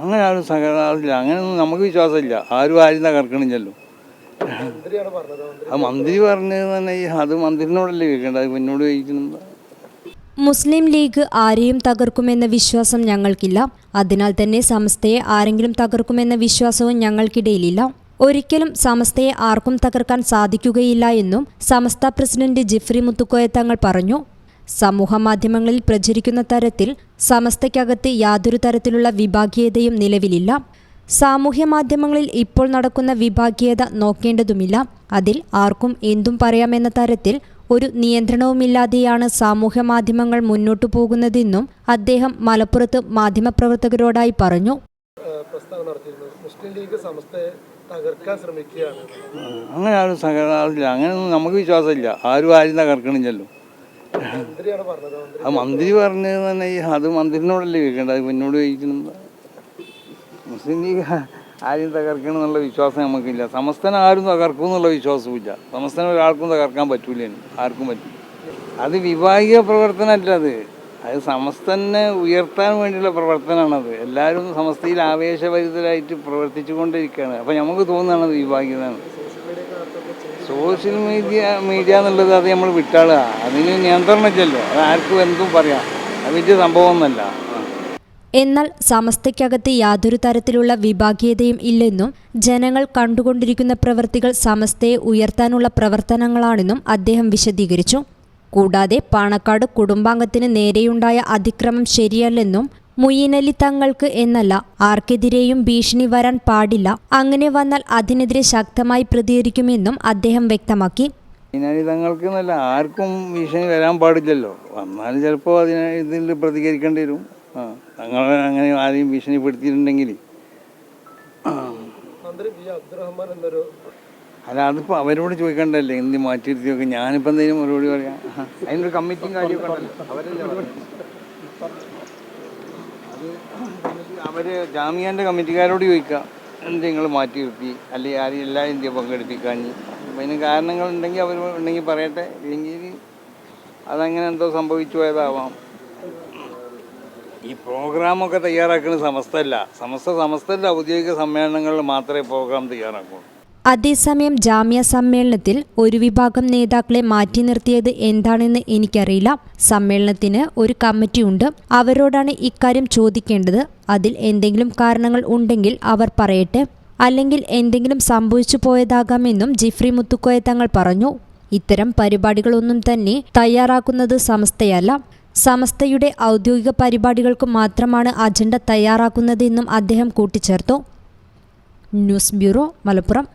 അങ്ങനെ ആരും സഹകരണമില്ല അങ്ങനെയൊന്നും നമുക്ക് വിശ്വാസമില്ല. ആരും ആരും തകർക്കണില്ലല്ലോ. ആ മന്ത്രി പറഞ്ഞത് തന്നെ ഈ അത് മന്ത്രിനോടല്ലേ കേൾക്കേണ്ടത് അത് എന്നോട് ചോദിക്കുന്നത് മുസ്ലിം ലീഗ് ആരെയും തകർക്കുമെന്ന വിശ്വാസം ഞങ്ങൾക്കില്ല. അതിനാൽ തന്നെ സമസ്തയെ ആരെങ്കിലും തകർക്കുമെന്ന വിശ്വാസവും ഞങ്ങൾക്കിടയിലില്ല. ഒരിക്കലും സമസ്തയെ ആർക്കും തകർക്കാൻ സാധിക്കുകയില്ല എന്നും സമസ്ത പ്രസിഡന്റ് ജിഫ്രി മുത്തുക്കോയ തങ്ങൾ പറഞ്ഞു. സമൂഹ മാധ്യമങ്ങളിൽ പ്രചരിക്കുന്ന തരത്തിൽ സമസ്തയ്ക്കകത്ത് യാതൊരു തരത്തിലുള്ള വിഭാഗീയതയും നിലവിലില്ല. സാമൂഹ്യ മാധ്യമങ്ങളിൽ ഇപ്പോൾ നടക്കുന്ന വിഭാഗീയത നോക്കേണ്ടതുമില്ല. അതിൽ ആർക്കും എന്തും പറയാമെന്ന തരത്തിൽ ഒരു നിയന്ത്രണവുമില്ലാതെയാണ് സാമൂഹ്യ മാധ്യമങ്ങൾ മുന്നോട്ടു പോകുന്നതെന്നും അദ്ദേഹം മലപ്പുറത്ത് മാധ്യമപ്രവർത്തകരോടായി പറഞ്ഞു. മുസ്ലിം ലീഗ് സമസ്തയെ തകർക്കാൻ ശ്രമിക്കുകയാണ്. അങ്ങനെ ആരും അങ്ങനെ അങ്ങനെയൊന്നും നമുക്ക് വിശ്വാസമില്ല. ആരും ആരും തകർക്കണില്ലല്ലോ. ആ മന്ത്രി പറഞ്ഞത്. തന്നെ ഈ അത് മന്ത്രിനോടല്ലേ ചോദിക്കേണ്ടത്? അത് എന്നോട് ചോദിക്കുന്നത്. മുസ്ലിം ലീഗ് ആരും തകർക്കണം എന്നുള്ള വിശ്വാസം നമുക്കില്ല. സമസ്തനെ ആരും തകർക്കും എന്നുള്ള വിശ്വാസവുമില്ല. സമസ്തനെ ഒരാൾക്കും തകർക്കാൻ പറ്റൂല ആർക്കും പറ്റില്ല അത് വിഭാഗീയ പ്രവർത്തനമല്ല അത്. അത് സമസ്തനെ ഉയർത്താൻ വേണ്ടിയുള്ള പ്രവർത്തനമാണത് എല്ലാവരും സമസ്തയിൽ ആവേശഭരിതരായിട്ട് പ്രവർത്തിച്ചു കൊണ്ടിരിക്കുകയാണ് അപ്പം നമുക്ക് തോന്നുന്നതാണ് വിഭാഗീയതാണ് സോഷ്യൽ മീഡിയ മീഡിയ എന്നുള്ളത് അത് നമ്മൾ വിട്ടാളുക അതിന് നിയന്ത്രണമില്ലല്ലോ അത് ആർക്കും എന്തും പറയാം. അത് വലിയ സംഭവമൊന്നുമല്ല. എന്നാൽ സമസ്തയ്ക്കകത്ത് യാതൊരു തരത്തിലുള്ള വിഭാഗീയതയും ഇല്ലെന്നും ജനങ്ങൾ കണ്ടുകൊണ്ടിരിക്കുന്ന പ്രവൃത്തികൾ സമസ്തയെ ഉയർത്താനുള്ള പ്രവർത്തനങ്ങളാണെന്നും അദ്ദേഹം വിശദീകരിച്ചു. കൂടാതെ പാണക്കാട് കുടുംബാംഗത്തിന് നേരെയുണ്ടായ അതിക്രമം ശരിയല്ലെന്നും മുയ്യനലി തങ്ങൾക്ക് എന്നല്ല ആർക്കെതിരെയും ഭീഷണി വരാൻ പാടില്ല. അങ്ങനെ വന്നാൽ അതിനെതിരെ ശക്തമായി പ്രതികരിക്കുമെന്നും അദ്ദേഹം വ്യക്തമാക്കി. ഇതിനായി തങ്ങൾക്ക് എന്നല്ല ആർക്കും ഭീഷണി വരാൻ പാടില്ലല്ലോ. വന്നാലും ചിലപ്പോൾ അതിനെ ഇതിൽ പ്രതികരിക്കേണ്ടി വരും. ആ തങ്ങൾ അങ്ങനെ ആരെയും ഭീഷണിപ്പെടുത്തിയിട്ടുണ്ടെങ്കിൽ. അല്ല അതിപ്പോൾ അവരോട് ചോദിക്കണ്ടല്ലേ എന്ത് മാറ്റിയിരുത്തിയൊക്കെ? ഞാനിപ്പോൾ എന്തെങ്കിലും മറുപടി പറയാം. അതിനൊരു കമ്മിറ്റിയും കാര്യമൊക്കെ ഉണ്ടല്ലോ. അവരല്ലേ അവർ ജാമ്യാന്റെ കമ്മിറ്റിക്കാരോട് ചോദിക്കാം. എന്ത് നിങ്ങൾ മാറ്റി നിർത്തി? അല്ലെങ്കിൽ ആരും എല്ലാ ഇന്ത്യ പങ്കെടുപ്പിക്കാൻ? അപ്പം അതിന് കാരണങ്ങളുണ്ടെങ്കിൽ അവർ ഉണ്ടെങ്കിൽ പറയട്ടെ. ഇല്ലെങ്കിൽ അതങ്ങനെ എന്തോ സംഭവിച്ചു പോയതാവാം. ഈ പ്രോഗ്രാമൊക്കെ തയ്യാറാക്കുന്നത് സമസ്തല്ല സമസ്ത സമസ്തന്റെ ഔദ്യോഗിക സമ്മേളനങ്ങളിൽ മാത്രമേ പ്രോഗ്രാം തയ്യാറാക്കുള്ളൂ. അതേസമയം ജാമ്യ സമ്മേളനത്തിൽ ഒരു വിഭാഗം നേതാക്കളെ മാറ്റി നിർത്തിയത് എന്താണെന്ന് എനിക്കറിയില്ല. സമ്മേളനത്തിന് ഒരു കമ്മിറ്റിയുണ്ട് അവരോടാണ് ഇക്കാര്യം ചോദിക്കേണ്ടത്. അതിൽ എന്തെങ്കിലും കാരണങ്ങൾ ഉണ്ടെങ്കിൽ അവർ പറയട്ടെ. അല്ലെങ്കിൽ എന്തെങ്കിലും സംഭവിച്ചു പോയതാകാമെന്നും ജിഫ്രി മുത്തുക്കോയ തങ്ങൾ പറഞ്ഞു. ഇത്തരം പരിപാടികളൊന്നും തന്നെ തയ്യാറാക്കുന്നത് സമസ്തയല്ല. സമസ്തയുടെ ഔദ്യോഗിക പരിപാടികൾക്ക് മാത്രമാണ് അജണ്ട തയ്യാറാക്കുന്നതെന്നും അദ്ദേഹം കൂട്ടിച്ചേർത്തു. News bureau Malappuram.